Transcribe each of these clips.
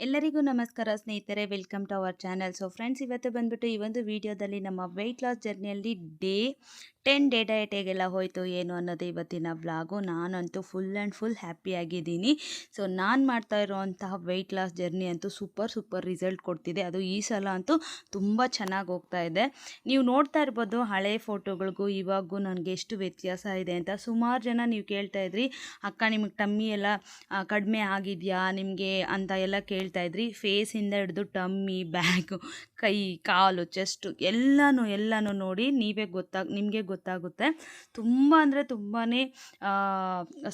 ಎಲ್ಲರಿಗೂ ನಮಸ್ಕಾರ ಸ್ನೇಹಿತರೆ welcome to our channel so friends ಇವತ್ತು ಬಂದ್ಬಿಟ್ಟು ಈ ಒಂದು ವಿಡಿಯೋದಲ್ಲಿ ನಮ್ಮ ವೆಯ್ಟ್ ಲಾಸ್ ಜರ್ನಿಯಲ್ಲಿ ಡೇ ಟೆನ್ ಡೇ ಡಯಟೆಗೆಲ್ಲ ಹೋಯಿತು, ಏನು ಅನ್ನೋದು ಇವತ್ತಿನ ವ್ಲಾಗು ನಾನಂತೂ ಫುಲ್ ಆ್ಯಂಡ್ ಫುಲ್ ಹ್ಯಾಪಿಯಾಗಿದ್ದೀನಿ ಸೊ ನಾನು ಮಾಡ್ತಾ ಇರೋವಂತಹ ವೆಯ್ಟ್ ಲಾಸ್ ಜರ್ನಿ ಅಂತೂ ಸೂಪರ್ ಸೂಪರ್ ರಿಸಲ್ಟ್ ಕೊಡ್ತಿದೆ. ಅದು ಈ ಸಲ ಅಂತೂ ತುಂಬ ಚೆನ್ನಾಗಿ ಹೋಗ್ತಾ ಇದೆ. ನೀವು ನೋಡ್ತಾ ಇರ್ಬೋದು, ಹಳೆ ಫೋಟೋಗಳಿಗೂ ಇವಾಗೂ ನನಗೆ ಎಷ್ಟು ವ್ಯತ್ಯಾಸ ಇದೆ ಅಂತ. ಸುಮಾರು ಜನ ನೀವು ಕೇಳ್ತಾ ಇದ್ರಿ, ಅಕ್ಕ, ನಿಮಗೆ ಟಮ್ಮಿ ಎಲ್ಲ ಕಡಿಮೆ ಆಗಿದೆಯಾ? ನಿಮಗೆ ಅಂತ ಎಲ್ಲ ಕೇಳ್ತಾ ಇದ್ರಿ. ಫೇಸಿಂದ ಹಿಡಿದು ಟಮ್ಮಿ ಬ್ಯಾಗು ಕೈ ಕಾಲು ಚೆಸ್ಟು ಎಲ್ಲನೂ ಎಲ್ಲನೂ ನೋಡಿ ನೀವೇ ಗೊತ್ತಾಗ ನಿಮಗೆ ಗೊತ್ತಾಗುತ್ತೆ. ತುಂಬ ಅಂದರೆ ತುಂಬಾ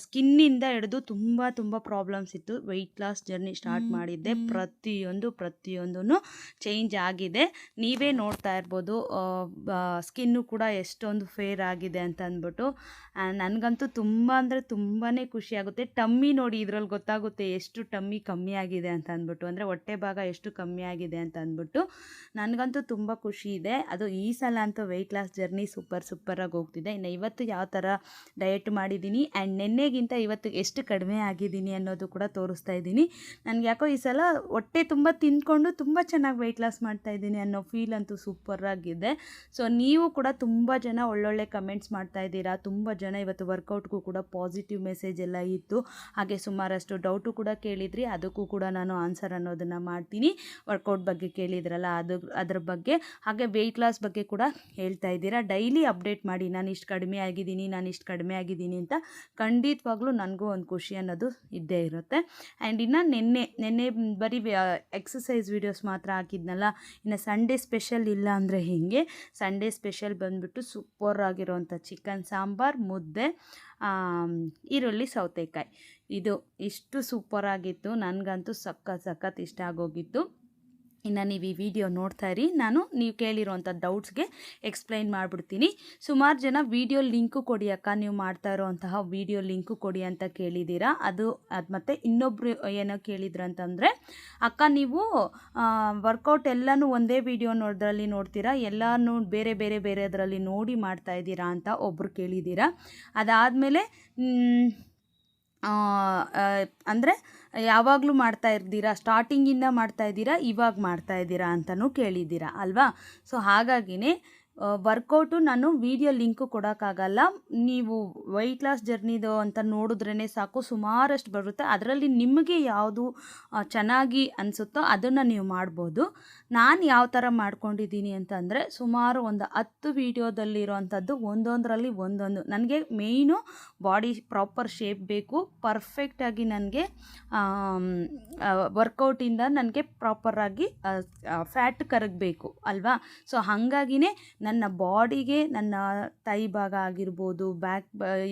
ಸ್ಕಿನ್ನಿಂದ ಹಿಡಿದು ತುಂಬ ತುಂಬ ಪ್ರಾಬ್ಲಮ್ಸ್ ಇತ್ತು. ವೆಯ್ಟ್ ಲಾಸ್ ಜರ್ನಿ ಸ್ಟಾರ್ಟ್ ಮಾಡಿದ್ದೆ. ಪ್ರತಿಯೊಂದು ಪ್ರತಿಯೊಂದೂ ಚೇಂಜ್ ಆಗಿದೆ. ನೀವೇ ನೋಡ್ತಾ ಇರ್ಬೋದು ಸ್ಕಿನ್ನು ಕೂಡ ಎಷ್ಟೊಂದು ಫೇರ್ ಆಗಿದೆ ಅಂತ ಅಂದ್ಬಿಟ್ಟು. ನನಗಂತೂ ತುಂಬ ಅಂದರೆ ತುಂಬಾ ಖುಷಿಯಾಗುತ್ತೆ ಟಮ್ಮಿ ನೋಡಿ ಇದರಲ್ಲಿ ಗೊತ್ತಾಗುತ್ತೆ ಎಷ್ಟು ಟಮ್ಮಿ ಕಮ್ಮಿ ಆಗಿದೆ ಅಂತ ಅಂದ್ಬಿಟ್ಟು ಅಂದರೆ ಹೊಟ್ಟೆ ಭಾಗ ಎಷ್ಟು ಕಮ್ಮಿ ಆಗಿದೆ ಅಂತ ಅಂದ್ಬಿಟ್ಟು ನನಗಂತೂ ತುಂಬ ಖುಷಿ ಇದೆ. ಅದು ಈ ಸಲ ಅಂತೂ ವೆಯ್ಟ್ ಲಾಸ್ ಜರ್ನಿ ಸೂಪರ್ ಸೂಪರಾಗಿ ಹೋಗ್ತಿದೆ. ಇನ್ನು ಇವತ್ತು ಯಾವ ಥರ ಡಯಟ್ ಮಾಡಿದ್ದೀನಿ ಆ್ಯಂಡ್ ನಿನ್ನೆಗಿಂತ ಇವತ್ತು ಎಷ್ಟು ಕಡಿಮೆ ಆಗಿದ್ದೀನಿ ಅನ್ನೋದು ಕೂಡ ತೋರಿಸ್ತಾ ಇದ್ದೀನಿ. ನನಗೆ ಯಾಕೋ ಈ ಸಲ ಹೊಟ್ಟೆ ತುಂಬ ತಿಂದ್ಕೊಂಡು ತುಂಬ ಚೆನ್ನಾಗಿ ವೆಯ್ಟ್ ಲಾಸ್ ಮಾಡ್ತಾ ಇದ್ದೀನಿ ಅನ್ನೋ ಫೀಲ್ ಅಂತೂ ಸೂಪರಾಗಿದೆ ಸೊ ನೀವು ಕೂಡ ತುಂಬ ಜನ ಒಳ್ಳೊಳ್ಳೆ ಕಮೆಂಟ್ಸ್ ಮಾಡ್ತಾ ಇದ್ದೀರಾ. ತುಂಬ ಜನ ಇವತ್ತು ವರ್ಕೌಟ್ಗೂ ಕೂಡ ಪಾಸಿಟಿವ್ ಮೆಸೇಜ್ ಎಲ್ಲ ಇತ್ತು. ಹಾಗೆ ಸುಮಾರಷ್ಟು ಡೌಟು ಕೂಡ ಕೇಳಿದ್ರಿ. ಅದಕ್ಕೂ ಕೂಡ ನಾನು ಆನ್ಸರ್ ಅನ್ನೋದನ್ನು ಮಾಡ್ತೀನಿ. ವರ್ಕೌಟ್ ಬಗ್ಗೆ ಕೇಳಿದ್ರಲ್ಲ, ಅದು, ಅದ್ರ ಬಗ್ಗೆ. ಹಾಗೆ ವೆಯ್ಟ್ ಲಾಸ್ ಬಗ್ಗೆ ಕೂಡ ಹೇಳ್ತಾ ಇದ್ದೀರಾ. ಡೈಲಿ ಅಪ್ಡೇಟ್ ಮಾಡಿ, ನಾನು ಇಷ್ಟು ಕಡಿಮೆ ಆಗಿದ್ದೀನಿ, ನಾನು ಇಷ್ಟು ಕಡಿಮೆ ಆಗಿದ್ದೀನಿ ಅಂತ ಖಂಡಿತವಾಗ್ಲೂ ನನಗೂ ಒಂದು ಖುಷಿ ಅನ್ನೋದು ಇದ್ದೇ ಇರುತ್ತೆ. ಆ್ಯಂಡ್ ಇನ್ನು ನಿನ್ನೆ ನಿನ್ನೆ ಬರೀ ಎಕ್ಸಸೈಸ್ ವೀಡಿಯೋಸ್ ಮಾತ್ರ ಹಾಕಿದ್ನಲ್ಲ. ಇನ್ನು ಸಂಡೇ ಸ್ಪೆಷಲ್ ಇಲ್ಲ ಅಂದರೆ ಹೀಗೆ? ಸಂಡೇ ಸ್ಪೆಷಲ್ ಬಂದುಬಿಟ್ಟು ಸೂಪರ್ ಆಗಿರೋವಂಥ ಚಿಕನ್ ಸಾಂಬಾರ್, ಮುದ್ದೆ ಈರುಳ್ಳಿ, ಸೌತೆಕಾಯಿ. ಇದು ಇಷ್ಟು ಸೂಪರ್ ಆಗಿತ್ತು. ನನಗಂತೂ ಸಖತ್ ಸಖತ್ ಇಷ್ಟ ಆಗೋಗಿತ್ತು. ಇನ್ನು ನೀವು ಈ ವಿಡಿಯೋ ನೋಡ್ತಾ ಇರಿ. ನಾನು ನೀವು ಕೇಳಿರುವಂಥ ಡೌಟ್ಸ್ಗೆ ಎಕ್ಸ್ಪ್ಲೈನ್ ಮಾಡಿಬಿಡ್ತೀನಿ. ಸುಮಾರು ಜನ ವಿಡಿಯೋ ಲಿಂಕು ಕೊಡಿ ಅಕ್ಕ. ನೀವು ಮಾಡ್ತಾ ಇರೋವಂತಹ ವಿಡಿಯೋ ಲಿಂಕು ಕೊಡಿ ಅಂತ ಕೇಳಿದ್ದೀರಾ. ಅದು ಅದು ಮತ್ತು ಇನ್ನೊಬ್ಬರು ಏನೋ ಕೇಳಿದ್ರು ಅಂತಂದರೆ ಅಕ್ಕ ನೀವು ವರ್ಕೌಟ್ ಎಲ್ಲನೂ ಒಂದೇ ವಿಡಿಯೋ ನೋಡೋದ್ರಲ್ಲಿ ನೋಡ್ತೀರಾ? ಎಲ್ಲನೂ ಬೇರೆ ಬೇರೆ ಬೇರೆದರಲ್ಲಿ ನೋಡಿ ಮಾಡ್ತಾ ಇದ್ದೀರಾ ಅಂತ ಒಬ್ಬರು ಕೇಳಿದ್ದೀರಾ. ಅದಾದಮೇಲೆ ಅಂದರೆ ಯಾವಾಗಲೂ ಮಾಡ್ತಾ ಇದ್ದೀರಾ ಸ್ಟಾರ್ಟಿಂಗಿಂದ ಮಾಡ್ತಾ ಇದ್ದೀರಾ? ಇವಾಗ ಮಾಡ್ತಾ ಇದ್ದೀರಾ ಅಂತಲೂ ಕೇಳಿದ್ದೀರಾ, ಅಲ್ವಾ? ಸೊ ಹಾಗಾಗಿನೇ ವರ್ಕೌಟು ನಾನು ವೀಡಿಯೋ ಲಿಂಕು ಕೊಡೋಕ್ಕಾಗಲ್ಲ. ನೀವು ವೈಟ್ ಲಾಸ್ ಜರ್ನಿದು ಅಂತ ನೋಡಿದ್ರೇ ಸಾಕು, ಸುಮಾರಷ್ಟು ಬರುತ್ತೆ. ಅದರಲ್ಲಿ ನಿಮಗೆ ಯಾವುದು ಚೆನ್ನಾಗಿ ಅನಿಸುತ್ತೋ ಅದನ್ನು ನೀವು ಮಾಡ್ಬೋದು. ನಾನು ಯಾವ ಥರ ಮಾಡ್ಕೊಂಡಿದ್ದೀನಿ ಅಂತಂದರೆ ಸುಮಾರು ಒಂದು ಹತ್ತು ವೀಡಿಯೋದಲ್ಲಿರೋವಂಥದ್ದು ಒಂದೊಂದರಲ್ಲಿ ಒಂದೊಂದು. ನನಗೆ ಮೇಯ್ನು ಬಾಡಿ ಪ್ರಾಪರ್ ಶೇಪ್ ಬೇಕು ಪರ್ಫೆಕ್ಟಾಗಿ ನನಗೆ ವರ್ಕೌಟಿಂದ ನನಗೆ ಪ್ರಾಪರಾಗಿ ಫ್ಯಾಟ್ ಕರಗಬೇಕು, ಅಲ್ವಾ? ಸೊ ಹಾಗಾಗಿನೇ ನನ್ನ ಬಾಡಿಗೆ ನನ್ನ ತೈ ಭಾಗ ಆಗಿರ್ಬೋದು ಬ್ಯಾಕ್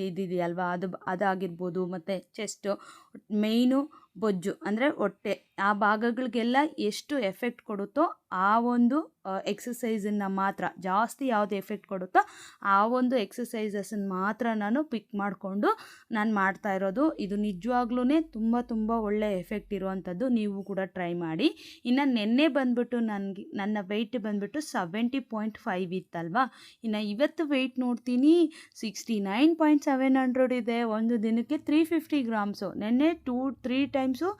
ಇದಿದೆಯಲ್ವಾ? ಅದು, ಅದಾಗಿರ್ಬೋದು, ಮತ್ತು ಚೆಸ್ಟು ಮೇಯ್ನು ಬೊಜ್ಜು ಅಂದರೆ ಹೊಟ್ಟೆ ಆ ಭಾಗಗಳಿಗೆಲ್ಲ ಎಷ್ಟು ಎಫೆಕ್ಟ್ ಕೊಡುತ್ತೋ ಆ ಒಂದು ಎಕ್ಸಸೈಸನ್ನು ಮಾತ್ರ ಜಾಸ್ತಿ ಯಾವುದು ಎಫೆಕ್ಟ್ ಕೊಡುತ್ತೋ ಆ ಒಂದು ಎಕ್ಸಸೈಸಸನ್ನು ಮಾತ್ರ ನಾನು ಪಿಕ್ ಮಾಡಿಕೊಂಡು ನಾನು ಮಾಡ್ತಾ ಇರೋದು. ಇದು ನಿಜವಾಗ್ಲೂ ತುಂಬ ತುಂಬ ಒಳ್ಳೆ ಎಫೆಕ್ಟ್ ಇರುವಂಥದ್ದು. ನೀವು ಕೂಡ ಟ್ರೈ ಮಾಡಿ. ಇನ್ನು ನಿನ್ನೆ ಬಂದ್ಬಿಟ್ಟು ನನಗೆ, ನನ್ನ ವೆಯ್ಟ್ ಬಂದ್ಬಿಟ್ಟು ಸೆವೆಂಟಿ ಪಾಯಿಂಟ್ ಫೈವ್ ಇತ್ತಲ್ವಾ? ಇನ್ನು ಇವತ್ತು ವೆಯ್ಟ್ ನೋಡ್ತೀನಿ sixty nine point seven hundred ಇದೆ. ಒಂದು ದಿನಕ್ಕೆ ತ್ರೀ ಫಿಫ್ಟಿ ಗ್ರಾಮ್ಸು ನೆನ್ನೆ two three times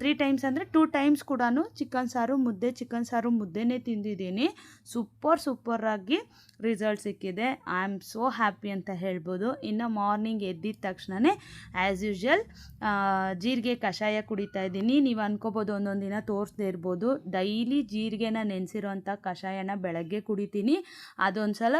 three times ಅಂದರೆ ಟೂ ಟೈಮ್ಸ್ ಕೂಡ ಚಿಕನ್ ಸಾರು, ಮುದ್ದೆ ಚಿಕನ್ ಸಾರು ಮುದ್ದೆನೇ ತಿಂದಿದ್ದೀನಿ. ಸೂಪರ್ ಸೂಪರಾಗಿ ರಿಸಲ್ಟ್ ಸಿಕ್ಕಿದೆ. ಐ ಆಮ್ ಸೋ ಹ್ಯಾಪಿ ಅಂತ ಹೇಳ್ಬೋದು. ಇನ್ನು ಮಾರ್ನಿಂಗ್ ಎದ್ದಿದ ತಕ್ಷಣವೇ ಆ್ಯಸ್ ಯೂಶ್ವಲ್ ಜೀರಿಗೆ ಕಷಾಯ ಕುಡಿತಾ ಇದ್ದೀನಿ. ನೀವು ಅನ್ಕೋಬೋದು ಒಂದೊಂದು ದಿನ ತೋರಿಸ್ದೇ ಇರ್ಬೋದು. ಡೈಲಿ ಜೀರಿಗೆನ ನೆನೆಸಿರೋಂಥ ಕಷಾಯನ ಬೆಳಗ್ಗೆ ಕುಡಿತೀನಿ. ಅದೊಂದು ಸಲ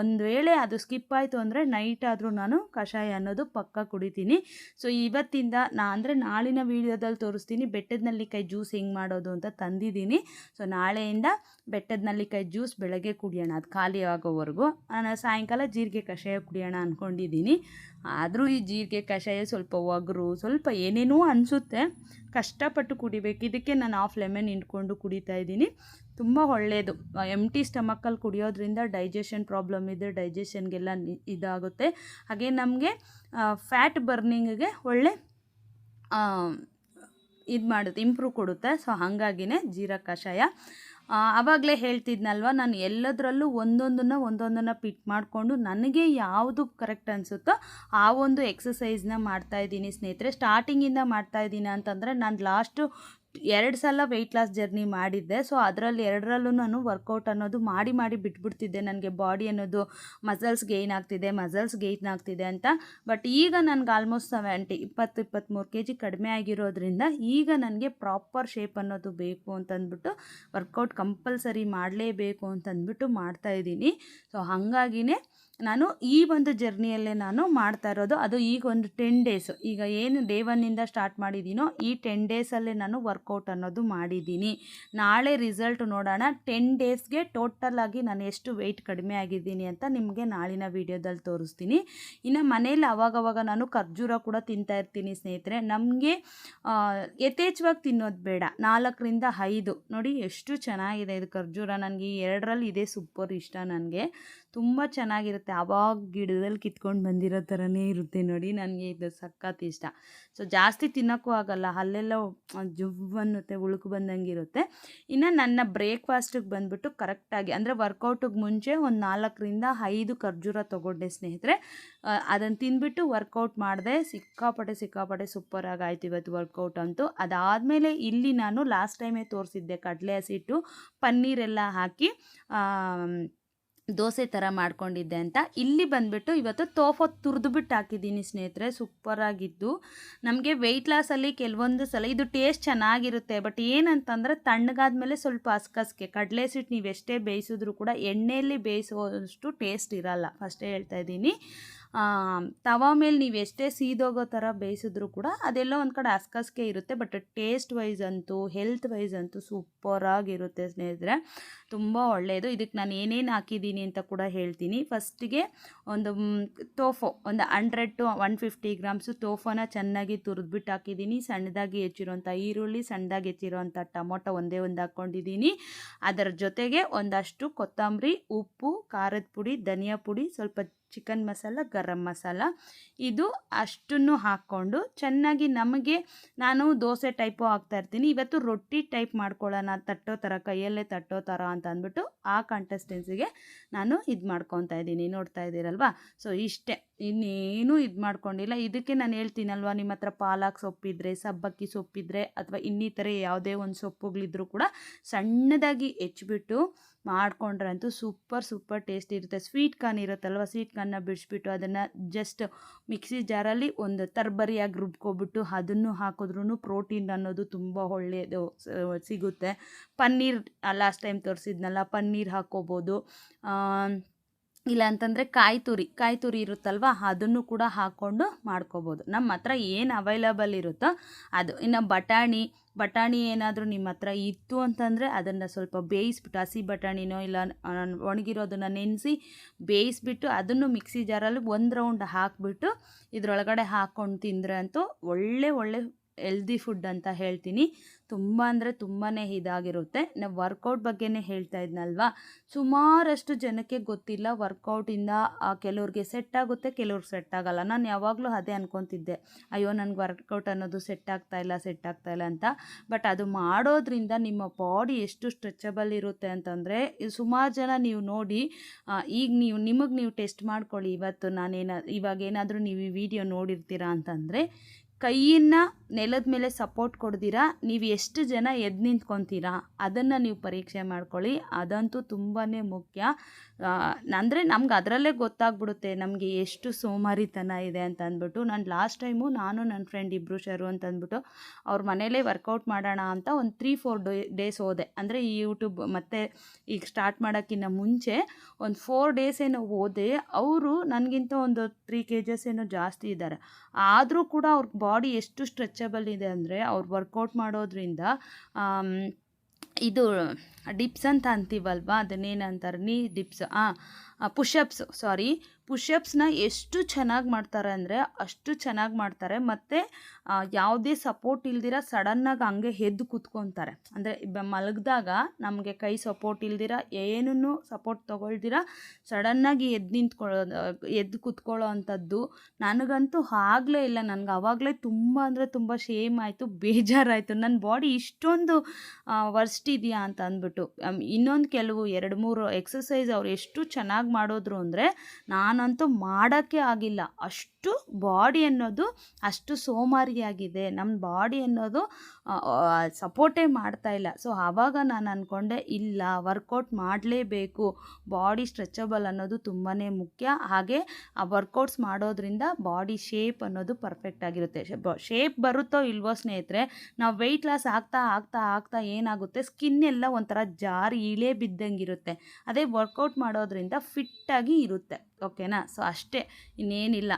ಒಂದು ವೇಳೆ ಅದು ಸ್ಕಿಪ್ ಆಯಿತು ಅಂದರೆ ನೈಟ್ ಆದರೂ ನಾನು ಕಷಾಯ ಅನ್ನೋದು ಪಕ್ಕ ಕುಡಿತೀನಿ. ಸೊ ಇವತ್ತಿಂದ ನಾ, ಅಂದರೆ ನಾಳಿನ ವೀಡಿಯೋದಲ್ಲಿ ತೋರಿಸ್ತೀನಿ. ಬೆಟ್ಟದ ಕೈ ಜ್ಯೂಸ್ ಹೆಂಗೆ ಮಾಡೋದು ಅಂತ ತಂದಿದ್ದೀನಿ. ಸೊ ನಾಳೆಯಿಂದ ಬೆಟ್ಟದ ನಲ್ಲಿಕಾಯಿ ಜ್ಯೂಸ್ ಬೆಳಗ್ಗೆ ಕುಡಿಯೋಣ. ಅದು ಖಾಲಿ ಆಗೋವರೆಗೂ ನಾನು ಸಾಯಂಕಾಲ ಜೀರಿಗೆ ಕಷಾಯ ಕುಡಿಯೋಣ ಅಂದ್ಕೊಂಡಿದ್ದೀನಿ ಆದರೂ ಈ ಜೀರಿಗೆ ಕಷಾಯ ಸ್ವಲ್ಪ ಒಗರು, ಸ್ವಲ್ಪ ಏನೇನೋ ಅನಿಸುತ್ತೆ, ಕಷ್ಟಪಟ್ಟು ಕುಡಿಬೇಕು. ಇದಕ್ಕೆ ನಾನು ಆಫ್ ಲೆಮನ್ ಹಿಂಡ್ಕೊಂಡು ಕುಡಿತಾ ಇದ್ದೀನಿ. ತುಂಬ ಒಳ್ಳೆಯದು ಎಂ ಟಿ ಸ್ಟಮಕ್ಕಲ್ಲಿ ಕುಡಿಯೋದ್ರಿಂದ ಡೈಜೆಷನ್ ಪ್ರಾಬ್ಲಮ್ ಇದೆ ಡೈಜೆಷನ್ಗೆಲ್ಲ ಇದಾಗುತ್ತೆ. ಹಾಗೆ ನಮಗೆ ಫ್ಯಾಟ್ ಬರ್ನಿಂಗ್ಗೆ ಒಳ್ಳೆ ಇದು ಮಾಡುತ್ತೆ ಇಂಪ್ರೂವ್ ಕೊಡುತ್ತೆ. ಸೊ ಹಾಗಾಗಿನೇ ಜೀರಾ ಕಷಾಯ. ಆವಾಗಲೇ ಹೇಳ್ತಿದ್ನಲ್ವ, ನಾನು ಎಲ್ಲದರಲ್ಲೂ ಒಂದೊಂದನ್ನು ಒಂದೊಂದನ್ನು ಪಿಕ್ ಮಾಡಿಕೊಂಡು ನನಗೆ ಯಾವುದು ಕರೆಕ್ಟ್ ಅನಿಸುತ್ತೋ ಆ ಒಂದು ಎಕ್ಸಸೈಸ್ನ ಮಾಡ್ತಾ ಇದ್ದೀನಿ ಸ್ನೇಹಿತರೆ. ಸ್ಟಾರ್ಟಿಂಗಿಂದ ಮಾಡ್ತಾ ಇದ್ದೀನಿ ಅಂತಂದರೆ ನಾನು ಲಾಸ್ಟು ಎರಡು ಸಲ ವೆಯ್ಟ್ ಲಾಸ್ ಜರ್ನಿ ಮಾಡಿದ್ದೆ. ಸೊ ಅದರಲ್ಲಿ ಎರಡರಲ್ಲೂ ನಾನು ವರ್ಕೌಟ್ ಅನ್ನೋದು ಮಾಡಿ ಮಾಡಿ ಬಿಟ್ಬಿಡ್ತಿದ್ದೆ. ನನಗೆ ಬಾಡಿ ಅನ್ನೋದು ಮಸಲ್ಸ್ ಗೇಯ್ನ್ ಆಗ್ತಿದೆ ಮಸಲ್ಸ್ ಗೇಯ್ನ್ ಆಗ್ತಿದೆ ಅಂತ. ಬಟ್ ಈಗ ನನಗೆ ಆಲ್ಮೋಸ್ಟ್ ಸೆವೆಂಟಿ ಇಪ್ಪತ್ತು ಇಪ್ಪತ್ತ್ಮೂರು ಕೆ ಜಿ ಕಡಿಮೆ ಆಗಿರೋದ್ರಿಂದ ಈಗ ನನಗೆ ಪ್ರಾಪರ್ ಶೇಪ್ ಅನ್ನೋದು ಬೇಕು ಅಂತಂದ್ಬಿಟ್ಟು ವರ್ಕೌಟ್ ಕಂಪಲ್ಸರಿ ಮಾಡಲೇಬೇಕು ಅಂತಂದ್ಬಿಟ್ಟು ಮಾಡ್ತಾಯಿದ್ದೀನಿ ಸೊ ಹಾಗಾಗಿನೇ ನಾನು ಈ ಒಂದು ಜರ್ನಿಯಲ್ಲೇ ನಾನು ಮಾಡ್ತಾ ಇರೋದು. ಅದು ಈಗ ಒಂದು ಟೆನ್ ಡೇಸು ಈಗ ಏನು ಡೇ ಒನ್ನಿಂದ ಸ್ಟಾರ್ಟ್ ಮಾಡಿದ್ದೀನೋ ಈ ಟೆನ್ ಡೇಸಲ್ಲೇ ನಾನು ವರ್ಕೌಟ್ ಅನ್ನೋದು ಮಾಡಿದ್ದೀನಿ ನಾಳೆ ರಿಸಲ್ಟ್ ನೋಡೋಣ. ಟೆನ್ ಡೇಸ್ಗೆ ಟೋಟಲ್ ಆಗಿ ನಾನು ಎಷ್ಟು ವೆಯ್ಟ್ ಕಡಿಮೆ ಆಗಿದ್ದೀನಿ ಅಂತ ನಿಮಗೆ ನಾಳಿನ ವೀಡಿಯೋದಲ್ಲಿ ತೋರಿಸ್ತೀನಿ. ಇನ್ನು ಮನೇಲಿ ಅವಾಗವಾಗ ನಾನು ಖರ್ಜೂರ ಕೂಡ ತಿಂತಾ ಇರ್ತೀನಿ ಸ್ನೇಹಿತರೆ. ನಮಗೆ ಯಥೇಚ್ಛವಾಗಿ ತಿನ್ನೋದು ಬೇಡ. ನಾಲ್ಕರಿಂದ ಐದು. ನೋಡಿ ಎಷ್ಟು ಚೆನ್ನಾಗಿದೆ ಇದು ಖರ್ಜೂರ. ನನಗೆ ಎರಡರಲ್ಲಿ ಇದೇ ಸೂಪರ್ ಇಷ್ಟ ನನಗೆ. ತುಂಬ ಚೆನ್ನಾಗಿರುತ್ತೆ. ಆವಾಗ ಗಿಡದಲ್ಲಿ ಕಿತ್ಕೊಂಡು ಬಂದಿರೋ ಥರನೇ ಇರುತ್ತೆ ನೋಡಿ ನನಗೆ ಇದು ಸಖತ್ ಇಷ್ಟ. ಸೊ ಜಾಸ್ತಿ ತಿನ್ನೋಕ್ಕೂ ಆಗಲ್ಲ. ಅಲ್ಲೆಲ್ಲ ಜುವ್ ಅನ್ನುತ್ತೆ ಉಳುಕು ಬಂದಂಗೆ ಇರುತ್ತೆ. ಇನ್ನು ನನ್ನ ಬ್ರೇಕ್ಫಾಸ್ಟಿಗೆ ಬಂದುಬಿಟ್ಟು ಕರೆಕ್ಟಾಗಿ ಅಂದರೆ ವರ್ಕೌಟಿಗೆ ಮುಂಚೆ ಒಂದು ನಾಲ್ಕರಿಂದ ಐದು ಖರ್ಜೂರ ತೊಗೊಂಡೆ ಸ್ನೇಹಿತರೆ. ಅದನ್ನು ತಿಂದ್ಬಿಟ್ಟು ವರ್ಕೌಟ್ ಮಾಡಿದೆ. ಸಿಕ್ಕಾಪಟ್ಟೆ ಸಿಕ್ಕಾಪಟ್ಟೆ ಸೂಪರಾಗಿ ಇವತ್ತು ವರ್ಕೌಟ್ ಅಂತೂ. ಅದಾದಮೇಲೆ ಇಲ್ಲಿ ನಾನು ಲಾಸ್ಟ್ ಟೈಮೇ ತೋರಿಸಿದ್ದೆ ಕಡಲೆ ಹಸಿಟ್ಟು ಪನ್ನೀರೆಲ್ಲ ಹಾಕಿ ದೋಸೆ ಥರ ಮಾಡ್ಕೊಂಡಿದ್ದೆ ಅಂತ. ಇಲ್ಲಿ ಬಂದುಬಿಟ್ಟು ಇವತ್ತು ತೋಫ ತುರಿದುಬಿಟ್ಟು ಹಾಕಿದ್ದೀನಿ ಸ್ನೇಹಿತರೆ ಸೂಪರಾಗಿದ್ದು ನಮಗೆ ವೆಯ್ಟ್ ಲಾಸಲ್ಲಿ ಕೆಲವೊಂದು ಸಲ ಇದು ಟೇಸ್ಟ್ ಚೆನ್ನಾಗಿರುತ್ತೆ ಬಟ್ ಏನಂತಂದರೆ ತಣ್ಣಗಾದ್ಮೇಲೆ ಸ್ವಲ್ಪ ಹಸ್ಕಸ್ಗೆ ಕಡಲೆ ಸಿಟ್ಟು ನೀವು ಎಷ್ಟೇ ಬೇಯಿಸಿದ್ರು ಕೂಡ ಎಣ್ಣೆಯಲ್ಲಿ ಬೇಯಿಸುವಷ್ಟು ಟೇಸ್ಟ್ ಇರಲ್ಲ ಫಸ್ಟೇ ಹೇಳ್ತಾ ಇದ್ದೀನಿ. ತವಾ ಮೇಲೆ ನೀವು ಎಷ್ಟೇ ಸೀದೋಗೋ ಥರ ಬೇಯಿಸಿದ್ರು ಕೂಡ ಅದೆಲ್ಲ ಒಂದು ಕಡೆ ಹಸ್ಕಸ್ಗೆ ಇರುತ್ತೆ ಬಟ್ ಟೇಸ್ಟ್ ವೈಸ್ ಅಂತೂ ಹೆಲ್ತ್ ವೈಸ್ ಅಂತೂ ಸೂಪರಾಗಿರುತ್ತೆ ಸ್ನೇಹಿತರೆ. ತುಂಬ ಒಳ್ಳೆಯದು ಇದಕ್ಕೆ ನಾನು ಏನೇನು ಹಾಕಿದ್ದೀನಿ ಅಂತ ಕೂಡ ಹೇಳ್ತೀನಿ. ಫಸ್ಟಿಗೆ ಒಂದು ತೋಫೋ ಒಂದು hundred to one fifty grams ತೋಫೋನ ಚೆನ್ನಾಗಿ ತುರಿದ್ಬಿಟ್ಟು ಹಾಕಿದ್ದೀನಿ. ಸಣ್ಣದಾಗಿ ಹೆಚ್ಚಿರುವಂಥ ಈರುಳ್ಳಿ, ಸಣ್ಣದಾಗಿ ಹೆಚ್ಚಿರುವಂಥ ಟೊಮೊಟೊ ಒಂದೇ ಒಂದು ಹಾಕ್ಕೊಂಡಿದ್ದೀನಿ. ಅದರ ಜೊತೆಗೆ ಒಂದಷ್ಟು ಕೊತ್ತಂಬರಿ, ಉಪ್ಪು, ಖಾರದ ಪುಡಿ, ಧನಿಯಾ ಪುಡಿ, ಸ್ವಲ್ಪ ಚಿಕನ್ ಮಸಾಲ, ಗರಂ ಮಸಾಲ. ಇದು ಅಷ್ಟನ್ನು ಹಾಕ್ಕೊಂಡು ಚೆನ್ನಾಗಿ ನಮಗೆ ನಾನು ದೋಸೆ ಟೈಪು ಹಾಕ್ತಾಯಿರ್ತೀನಿ ಇವತ್ತು ರೊಟ್ಟಿ ಟೈಪ್ ಮಾಡ್ಕೊಳ್ಳೋಣ, ತಟ್ಟೋ ಥರ, ಕೈಯಲ್ಲೇ ತಟ್ಟೋ ಥರ ಅಂತ ಅಂದ್ಬಿಟ್ಟು ಆ ಕಂಟೆಸ್ಟೆನ್ಸಿಗೆ ನಾನು ಇದು ಮಾಡ್ಕೊತಾ ಇದ್ದೀನಿ. ನೋಡ್ತಾ ಇದ್ದೀರಲ್ವಾ? ಸೊ ಇಷ್ಟೇ. ಇನ್ನೇನು ಇದು ಮಾಡ್ಕೊಂಡಿಲ್ಲ. ಇದಕ್ಕೆ ನಾನು ಹೇಳ್ತೀನಲ್ವ, ನಿಮ್ಮ ಹತ್ರ ಪಾಲಕ್ ಸೊಪ್ಪಿದ್ರೆ, ಸಬ್ಬಕ್ಕಿ ಸೊಪ್ಪಿದ್ರೆ, ಅಥವಾ ಇನ್ನಿತರ ಯಾವುದೇ ಒಂದು ಸೊಪ್ಪುಗಳಿದ್ರೂ ಕೂಡ ಸಣ್ಣದಾಗಿ ಹೆಚ್ಚಿಬಿಟ್ಟು ಮಾಡ್ಕೊಂಡ್ರೆ ಅಂತೂ ಸೂಪರ್ ಸೂಪರ್ ಟೇಸ್ಟ್ ಇರುತ್ತೆ. ಸ್ವೀಟ್ ಕಾರ್ನ್ ಇರುತ್ತಲ್ವ, ಸ್ವೀಟ್ ಕಾರ್ನ ಬಿಡಿಸ್ಬಿಟ್ಟು ಅದನ್ನು ಜಸ್ಟ್ ಮಿಕ್ಸಿ ಜಾರಲ್ಲಿ ಒಂದು ತರ್ಬರಿಯಾಗಿ ರುಬ್ಕೊಬಿಟ್ಟು ಅದನ್ನು ಹಾಕಿದ್ರೂ ಪ್ರೋಟೀನ್ ಅನ್ನೋದು ತುಂಬ ಒಳ್ಳೆಯದು ಸಿಗುತ್ತೆ. ಪನ್ನೀರ್ ಲಾಸ್ಟ್ ಟೈಮ್ ತೋರಿಸಿದ್ನಲ್ಲ, ಪನ್ನೀರ್ ಹಾಕ್ಕೋಬೋದು. ಇಲ್ಲ ಅಂತಂದರೆ ಕಾಯಿ ತುರಿ ಕಾಯಿ ತುರಿ ಇರುತ್ತಲ್ವ, ಅದನ್ನು ಕೂಡ ಹಾಕ್ಕೊಂಡು ಮಾಡ್ಕೋಬೋದು. ನಮ್ಮ ಹತ್ರ ಏನು ಅವೈಲಬಲ್ ಇರುತ್ತೋ ಅದು. ಇನ್ನು ಬಟಾಣಿ ಬಟಾಣಿ ಏನಾದರೂ ನಿಮ್ಮ ಹತ್ರ ಇತ್ತು ಅಂತಂದರೆ ಅದನ್ನು ಸ್ವಲ್ಪ ಬೇಯಿಸ್ಬಿಟ್ಟು, ಹಸಿ ಬಟಾಣಿನೋ ಇಲ್ಲ ಒಣಗಿರೋದನ್ನು ನೆನೆಸಿ ಬೇಯಿಸ್ಬಿಟ್ಟು ಅದನ್ನು ಮಿಕ್ಸಿ ಜಾರಲ್ಲಿ ಒಂದು ರೌಂಡ್ ಹಾಕಿಬಿಟ್ಟು ಇದರೊಳಗಡೆ ಹಾಕ್ಕೊಂಡು ತಿಂದರೆ ಅಂತೂ ಒಳ್ಳೆ ಒಳ್ಳೆ ಎಲ್ದಿ ಫುಡ್ ಅಂತ ಹೇಳ್ತೀನಿ. ತುಂಬ ಅಂದರೆ ತುಂಬಾ ಇದಾಗಿರುತ್ತೆ. ನಾವು ವರ್ಕೌಟ್ ಬಗ್ಗೆನೇ ಹೇಳ್ತಾ ಇದ್ನಲ್ವಾ? ಸುಮಾರಷ್ಟು ಜನಕ್ಕೆ ಗೊತ್ತಿಲ್ಲ ವರ್ಕೌಟಿಂದ ಕೆಲವ್ರಿಗೆ ಸೆಟ್ ಆಗುತ್ತೆ ಕೆಲವ್ರಿಗೆ ಸೆಟ್ ಆಗಲ್ಲ. ನಾನು ಯಾವಾಗಲೂ ಅದೇ ಅನ್ಕೊತಿದ್ದೆ. ಅಯ್ಯೋ, ನನಗೆ ವರ್ಕೌಟ್ ಅನ್ನೋದು ಸೆಟ್ ಆಗ್ತಾ ಇಲ್ಲ ಸೆಟ್ ಆಗ್ತಾ ಇಲ್ಲ ಅಂತ. ಬಟ್ ಅದು ಮಾಡೋದ್ರಿಂದ ನಿಮ್ಮ ಬಾಡಿ ಎಷ್ಟು ಸ್ಟ್ರೆಚಬಲ್ ಇರುತ್ತೆ ಅಂತಂದರೆ ಸುಮಾರು ಜನ ನೀವು ನೋಡಿ ಈಗ ನೀವು, ನಿಮಗೆ ನೀವು ಟೆಸ್ಟ್ ಮಾಡ್ಕೊಳ್ಳಿ ಇವತ್ತು ನಾನೇನ, ಇವಾಗ ಏನಾದರೂ ನೀವು ಈ ವಿಡಿಯೋ ನೋಡಿರ್ತೀರಾ ಅಂತಂದರೆ ಕೈಯನ್ನು ನೆಲದ ಮೇಲೆ ಸಪೋರ್ಟ್ ಕೊಡ್ದಿರಾ? ನೀವು ಎಷ್ಟು ಜನ ಎದ್ದು ನಿಂತ್ಕೊತೀರಾ? ಅದನ್ನು ನೀವು ಪರೀಕ್ಷೆ ಮಾಡ್ಕೊಳ್ಳಿ. ಅದಂತೂ ತುಂಬಾ ಮುಖ್ಯ. ಅಂದರೆ ನಮ್ಗೆ ಅದರಲ್ಲೇ ಗೊತ್ತಾಗ್ಬಿಡುತ್ತೆ ನಮಗೆ ಎಷ್ಟು ಸೋಮಾರಿತನ ಇದೆ ಅಂತ ಅಂದ್ಬಿಟ್ಟು. ನಾನು ಲಾಸ್ಟ್ ಟೈಮು ನಾನು ನನ್ನ ಫ್ರೆಂಡ್ ಇಬ್ಬರು ಶರು ಅಂತ ಅಂದ್ಬಿಟ್ಟು ಅವ್ರ ಮನೇಲೇ ವರ್ಕೌಟ್ ಮಾಡೋಣ ಅಂತ ಒಂದು ತ್ರೀ ಫೋರ್ ಡೇ ಡೇಸ್ ಹೋದೆ. ಅಂದರೆ ಈ ಯೂಟ್ಯೂಬ್ ಮತ್ತೆ ಈಗ ಸ್ಟಾರ್ಟ್ ಮಾಡೋಕ್ಕಿಂತ ಮುಂಚೆ ಒಂದು ಫೋರ್ ಡೇಸ್ ಏನೋ ಹೋದೆ, ಅವರು ನನಗಿಂತ ಒಂದು ತ್ರೀ ಕೆ ಜಸ್ ಏನೋ ಜಾಸ್ತಿ ಇದ್ದಾರೆ ಆದರೂ ಕೂಡ ಅವ್ರ ಬಾಡಿ ಎಷ್ಟು ಸ್ಟ್ರೆಚಬಲ್ ಇದೆ ಅಂದರೆ ಅವ್ರು ವರ್ಕೌಟ್ ಮಾಡೋದ್ರಿಂದ ಇದು ಡಿಪ್ಸ್ ಅಂತ ಅಂತೀವಲ್ವ? ಅದನ್ನೇನಂತಾರೆ? ನೀ ಡಿಪ್ಸ್ ಹಾಂ ಪುಷಪ್ಸ್ ಸಾರಿ. ಪುಷಪ್ಸ್ನ ಎಷ್ಟು ಚೆನ್ನಾಗಿ ಮಾಡ್ತಾರೆ ಅಂದರೆ ಅಷ್ಟು ಚೆನ್ನಾಗಿ ಮಾಡ್ತಾರೆ. ಮತ್ತು ಯಾವುದೇ ಸಪೋರ್ಟ್ ಇಲ್ದಿರ ಸಡನ್ನಾಗಿ ಹಂಗೆ ಎದ್ದು ಕೂತ್ಕೊತಾರೆ. ಅಂದರೆ ಮಲಗಿದಾಗ ನಮಗೆ ಕೈ ಸಪೋರ್ಟ್ ಇಲ್ದಿರ ಏನೂ ಸಪೋರ್ಟ್ ತೊಗೊಳ್ದಿರ ಸಡನ್ನಾಗಿ ಎದ್ದು ನಿಂತ್ಕೊಳ್ಳೋ ಎದ್ದು ಕೂತ್ಕೊಳ್ಳೋ ಅಂಥದ್ದು ನನಗಂತೂ ಆಗಲೇ ಇಲ್ಲ. ನನಗೆ ಆವಾಗಲೇ ತುಂಬ ಅಂದರೆ ತುಂಬ ಶೇಮ್ ಆಯಿತು, ಬೇಜಾರಾಯಿತು. ನನ್ನ ಬಾಡಿ ಇಷ್ಟೊಂದು ವರ್ಸ್ಟ್ ಇದೆಯಾ ಅಂತ ಅಂದ್ಬಿಟ್ಟು. ಇನ್ನೊಂದು ಕೆಲವು ಎರಡು ಮೂರು ಎಕ್ಸಸೈಸ್ ಅವ್ರು ಎಷ್ಟು ಚೆನ್ನಾಗಿ ಮಾಡೋದ್ರು ಅಂದರೆ ನಾನಂತೂ ಮಾಡೋಕ್ಕೆ ಆಗಿಲ್ಲ. ಅಷ್ಟು ಬಾಡಿ ಅನ್ನೋದು ಅಷ್ಟು ಸೋಮಾರಿಯಾಗಿದೆ. ನಮ್ಮ ಬಾಡಿ ಅನ್ನೋದು ಸಪೋರ್ಟೇ ಮಾಡ್ತಾ ಇಲ್ಲ. ಸೊ ಆವಾಗ ನಾನು ಅಂದ್ಕೊಂಡೆ ಇಲ್ಲ ವರ್ಕೌಟ್ ಮಾಡಲೇಬೇಕು. ಬಾಡಿ ಸ್ಟ್ರೆಚಬಲ್ ಅನ್ನೋದು ತುಂಬಾ ಮುಖ್ಯ. ಹಾಗೆ ಆ ವರ್ಕೌಟ್ಸ್ ಮಾಡೋದ್ರಿಂದ ಬಾಡಿ ಶೇಪ್ ಅನ್ನೋದು ಪರ್ಫೆಕ್ಟ್ ಆಗಿರುತ್ತೆ. ಶೇಪ್ ಬರುತ್ತೋ ಇಲ್ವೋ ಸ್ನೇಹಿತರೆ, ನಾವು ವೆಯ್ಟ್ ಲಾಸ್ ಆಗ್ತಾ ಆಗ್ತಾ ಆಗ್ತಾ ಏನಾಗುತ್ತೆ? ಸ್ಕಿನ್ ಎಲ್ಲ ಒಂಥರ ಜಾರಿ, ಇಳೆ ಬಿದ್ದಂಗಿರುತ್ತೆ. ಅದೇ ವರ್ಕೌಟ್ ಮಾಡೋದ್ರಿಂದ ಫಿಟ್ಟಾಗಿ ಇರುತ್ತೆ. ಓಕೆನಾ ಸೊ ಅಷ್ಟೇ. ಇನ್ನೇನಿಲ್ಲ.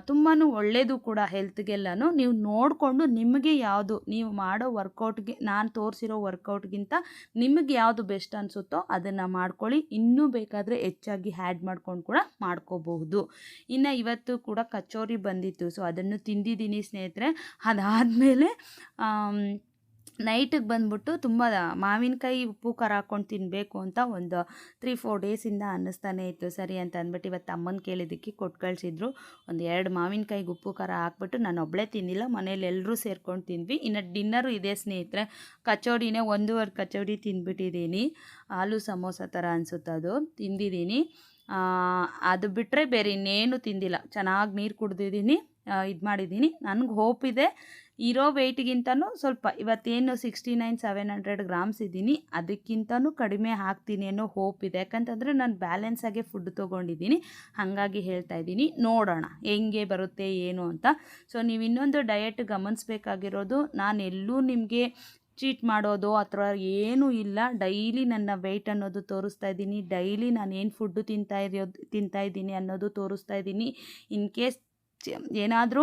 ತುಂಬಾ ಒಳ್ಳೆಯದು ಕೂಡ ಹೆಲ್ತ್ಗೆಲ್ಲನೂ. ನೀವು ನೋಡಿಕೊಂಡು ನಿಮಗೆ ಯಾವುದು, ನೀವು ಮಾಡೋ ವರ್ಕೌಟ್ಗೆ, ನಾನು ತೋರಿಸಿರೋ ವರ್ಕೌಟ್ಗಿಂತ ನಿಮಗೆ ಯಾವುದು ಬೆಸ್ಟ್ ಅನಿಸುತ್ತೋ ಅದನ್ನು ಮಾಡ್ಕೊಳ್ಳಿ. ಇನ್ನೂ ಬೇಕಾದರೆ ಹೆಚ್ಚಾಗಿ ಹ್ಯಾಡ್ ಮಾಡ್ಕೊಂಡು ಕೂಡ ಮಾಡ್ಕೋಬಹುದು. ಇನ್ನು ಇವತ್ತು ಕೂಡ ಕಚೋರಿ ಬಂದಿತ್ತು. ಸೊ, ಅದನ್ನು ತಿಂದಿದ್ದೀನಿ ಸ್ನೇಹಿತರೆ. ಅದಾದಮೇಲೆ ನೈಟಿಗೆ ಬಂದ್ಬಿಟ್ಟು ತುಂಬ ಮಾವಿನಕಾಯಿ ಉಪ್ಪು, ಖಾರ ಹಾಕ್ಕೊಂಡು ತಿನ್ನಬೇಕು ಅಂತ ಒಂದು ತ್ರೀ ಫೋರ್ ಡೇಸಿಂದ ಅನ್ನಿಸ್ತಾನೆ ಇತ್ತು. ಸರಿ ಅಂತ ಅಂದ್ಬಿಟ್ಟು ಇವತ್ತು ಅಮ್ಮನ ಕೇಳಿದ್ದಕ್ಕೆ ಕೊಟ್ಟು ಕಳಿಸಿದ್ರು. ಒಂದು ಎರಡು ಮಾವಿನಕಾಯಿಗೆ ಉಪ್ಪು, ಖಾರ ಹಾಕ್ಬಿಟ್ಟು ನಾನು ಒಬ್ಬಳೇ ತಿಂದಿಲ್ಲ ಮನೇಲಿ ಎಲ್ಲರೂ ಸೇರ್ಕೊಂಡು ತಿಂದ್ವಿ. ಇನ್ನು ಡಿನ್ನರು ಇದೆ ಸ್ನೇಹಿತರೆ. ಕಚೋಡಿನೇ ಒಂದೂವರೆ ಕಚೋಡಿ ತಿಂದ್ಬಿಟ್ಟಿದ್ದೀನಿ. ಆಲೂ ಸಮೋಸ ಥರ ಅನಿಸುತ್ತೆ ಅದು. ತಿಂದಿದ್ದೀನಿ. ಅದು ಬಿಟ್ಟರೆ ಬೇರೆ ಇನ್ನೇನು ತಿಂದಿಲ್ಲ. ಚೆನ್ನಾಗಿ ನೀರು ಕುಡ್ದಿದ್ದೀನಿ. ಇದು ಮಾಡಿದ್ದೀನಿ. ನನಗೆ ಹೋಪ್ ಇದೆ. ಇರೋ ವೆಯ್ಟ್ಗಿಂತನೂ ಸ್ವಲ್ಪ ಇವತ್ತೇನು sixty nine seven hundred grams ಇದ್ದೀನಿ, ಅದಕ್ಕಿಂತನೂ ಕಡಿಮೆ ಹಾಕ್ತೀನಿ ಅನ್ನೋ ಹೋಪ್ ಇದೆ. ಯಾಕಂತಂದರೆ ನಾನು ಬ್ಯಾಲೆನ್ಸಾಗೆ ಫುಡ್ ತೊಗೊಂಡಿದ್ದೀನಿ. ಹಾಗಾಗಿ ಹೇಳ್ತಾ ಇದ್ದೀನಿ. ನೋಡೋಣ ಹೆಂಗೆ ಬರುತ್ತೆ, ಏನು ಅಂತ. ಸೊ ನೀವು ಇನ್ನೊಂದು ಡಯಟ್ ಗಮನಿಸ್ಬೇಕಾಗಿರೋದು, ನಾನು ಎಲ್ಲೂ ನಿಮಗೆ ಚೀಟ್ ಮಾಡೋದು ಅಥವಾ ಏನೂ ಇಲ್ಲ ಡೈಲಿ ನನ್ನ ವೆಯ್ಟ್ ಅನ್ನೋದು ತೋರಿಸ್ತಾ ಇದ್ದೀನಿ. ಡೈಲಿ ನಾನು ಏನು ಫುಡ್ಡು ತಿಂತಾ ಇರೋದು, ತಿಂತಾ ಇದ್ದೀನಿ ಅನ್ನೋದು ತೋರಿಸ್ತಾ ಇದ್ದೀನಿ. ಇನ್ ಕೇಸ್ ಏನಾದರೂ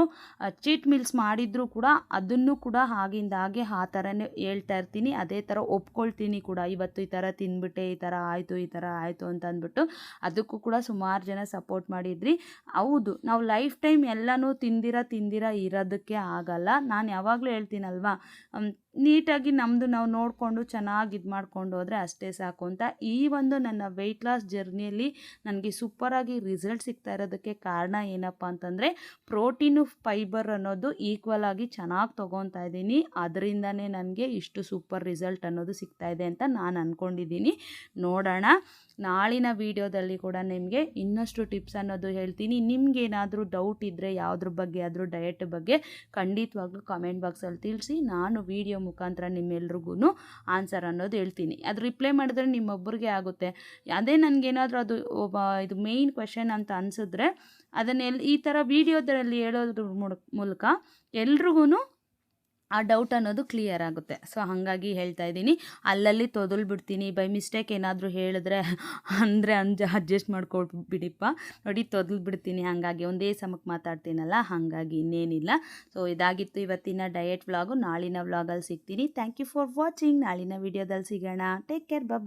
ಚೀಟ್ ಮೀಲ್ಸ್ ಮಾಡಿದರೂ ಕೂಡ ಅದನ್ನು ಕೂಡ ಆಗಿಂದ ಹಾಗೆ ಆ ಥರನೇ ಹೇಳ್ತಾ ಇರ್ತೀನಿ. ಅದೇ ಥರ ಒಪ್ಕೊಳ್ತೀನಿ ಕೂಡ. ಇವತ್ತು ಈ ಥರ ತಿಂದ್ಬಿಟ್ಟೆ, ಈ ಥರ ಆಯಿತು, ಈ ಥರ ಆಯಿತು ಅಂತ ಅಂದ್ಬಿಟ್ಟು ಅದಕ್ಕೂ ಕೂಡ ಸುಮಾರು ಜನ ಸಪೋರ್ಟ್ ಮಾಡಿದ್ರಿ. ಹೌದು, ನಾವು ಲೈಫ್ ಟೈಮ್ ಎಲ್ಲನೂ ತಿಂದಿರ ತಿಂದಿರ ಇರೋದಕ್ಕೆ ಆಗಲ್ಲ. ನಾನು ಯಾವಾಗಲೂ ಹೇಳ್ತೀನಲ್ವಾ ನೀಟಾಗಿ ನಮ್ಮದು ನಾವು ನೋಡಿಕೊಂಡು ಚೆನ್ನಾಗಿ ಇದು ಮಾಡ್ಕೊಂಡು ಹೋದರೆ ಅಷ್ಟೇ ಸಾಕು ಅಂತ ಈ ಒಂದು ನನ್ನ ವೆಯ್ಟ್ ಲಾಸ್ ಜರ್ನಿಯಲ್ಲಿ ನನಗೆ ಸೂಪರಾಗಿ ರಿಸಲ್ಟ್ ಸಿಗ್ತಾ ಇರೋದಕ್ಕೆ ಕಾರಣ ಏನಪ್ಪ ಅಂತಂದರೆ ಪ್ರೋಟೀನು ಫೈಬರ್ ಅನ್ನೋದು ಈಕ್ವಲ್ ಆಗಿ ಚೆನ್ನಾಗಿ ತೊಗೊತಾ ಇದ್ದೀನಿ. ಅದರಿಂದನೇ ನನಗೆ ಇಷ್ಟು ಸೂಪರ್ ರಿಸಲ್ಟ್ ಅನ್ನೋದು ಸಿಗ್ತಾ ಇದೆ ಅಂತ ನಾನು ಅಂದ್ಕೊಂಡಿದ್ದೀನಿ ನೋಡೋಣ. ನಾಳಿನ ವಿಡಿಯೋದಲ್ಲಿ ಕೂಡ ನಿಮಗೆ ಇನ್ನಷ್ಟು ಟಿಪ್ಸ್ ಅನ್ನೋದು ಹೇಳ್ತೀನಿ. ನಿಮ್ಗೇನಾದರೂ ಡೌಟ್ ಇದ್ದರೆ ಯಾವುದ್ರ ಬಗ್ಗೆ ಆದರೂ ಡಯಟ್ ಬಗ್ಗೆ ಖಂಡಿತವಾಗ್ಲೂ ಕಮೆಂಟ್ ಬಾಕ್ಸಲ್ಲಿ ತಿಳಿಸಿ. ನಾನು ವೀಡಿಯೋ ಮುಖಾಂತರ ನಿಮ್ಮೆಲ್ರಿಗೂ ಆನ್ಸರ್ ಅನ್ನೋದು ಹೇಳ್ತೀನಿ. ಅದು ರಿಪ್ಲೈ ಮಾಡಿದ್ರೆ ನಿಮ್ಮೊಬ್ಬರಿಗೆ ಆಗುತ್ತೆ. ಅದೇ ನನಗೇನಾದರೂ ಅದು ಇದು ಮೇಯ್ನ್ ಕ್ವೆಶನ್ ಅಂತ ಅನಿಸಿದ್ರೆ ಅದನ್ನೆಲ್ಲಿ ಈ ಥರ ವೀಡಿಯೋದಲ್ಲಿ ಹೇಳೋದ್ರ ಮೂಲಕ ಎಲ್ರಿಗೂ ಆ ಡೌಟ್ ಅನ್ನೋದು ಕ್ಲಿಯರ್ ಆಗುತ್ತೆ. ಸೊ ಹಾಗಾಗಿ ಹೇಳ್ತಾ ಇದ್ದೀನಿ. ಅಲ್ಲಲ್ಲಿ ತೊದಲು ಬಿಡ್ತೀನಿ. ಬೈ ಮಿಸ್ಟೇಕ್ ಏನಾದರೂ ಹೇಳಿದ್ರೆ ಅಂದರೆ ಅಂಜ ಅಡ್ಜಸ್ಟ್ ಮಾಡ್ಕೊಟ್ಬಿಡಿಪ್ಪ ನೋಡಿ, ತೊದಲು ಬಿಡ್ತೀನಿ. ಹಾಗಾಗಿ ಒಂದೇ ಸಮಕ್ಕೆ ಮಾತಾಡ್ತೀನಲ್ಲ, ಹಾಗಾಗಿ ಇನ್ನೇನಿಲ್ಲ. ಸೊ ಇದಾಗಿತ್ತು ಇವತ್ತಿನ ಡಯಟ್ ವ್ಲಾಗು ನಾಳಿನ ವ್ಲಾಗಲ್ಲಿ ಸಿಗ್ತೀನಿ. ಥ್ಯಾಂಕ್ ಯು ಫಾರ್ ವಾಚಿಂಗ್ ನಾಳಿನ ವಿಡಿಯೋದಲ್ಲಿ ಸಿಗೋಣ. Take care ಬಬ್